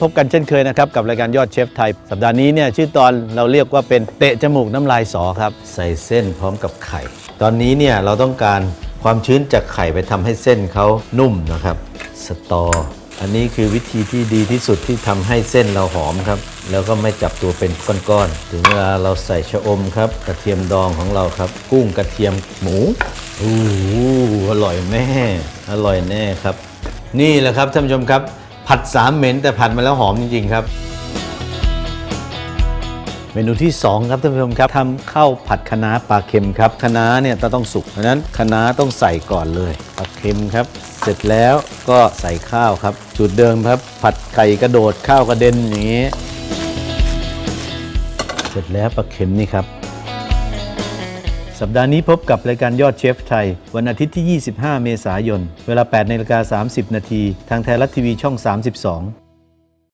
พบกันเช่นเคยนะครับกับรายการยอดเชฟไทย สัปดาห์นี้เนี่ยชื่อตอนเราเรียกว่าเป็นเตะจมูกน้ำลายสอครับ ใส่เส้นพร้อมกับไข่ ตอนนี้เนี่ยเราต้องการความชื้นจากไข่ไปทำให้เส้นเขานุ่มนะครับ สตอ อันนี้คือวิธีที่ดีที่สุดที่ทำให้เส้นเราหอมครับ แล้วก็ไม่จับตัวเป็นก้อนๆถึงเวลาเราใส่ชะอมครับ กระเทียมดองของเราครับ กุ้งกระเทียมหมูอู้หูอร่อยแน่อร่อยแน่ครับ นี่แหละครับท่านผู้ชมครับ ผัดสามเหม็นแต่ผัดมาแล้วหอมจริง ๆ ครับ เมนูที่ 2 ครับท่านผู้ชมครับทำข้าวผัดคะน้าปลาเค็มครับคะน้าเนี่ยต้องสุกเพราะฉะนั้นคะน้าต้องใส่ก่อนเลยปลาเค็มครับ เสร็จแล้วก็ใส่ข้าวครับสูตรเดิมครับ ผัดไข่กระโดดข้าวกระเด็นอย่างนี้ เสร็จแล้วปลาเค็มนี่ครับ สัปดาห์นี้พบกับรายการยอดเชฟไทย วันอาทิตย์ที่ 25 เมษายน เวลา8นาฬิกา30 นาที ทางไทยรัฐทีวีช่อง 32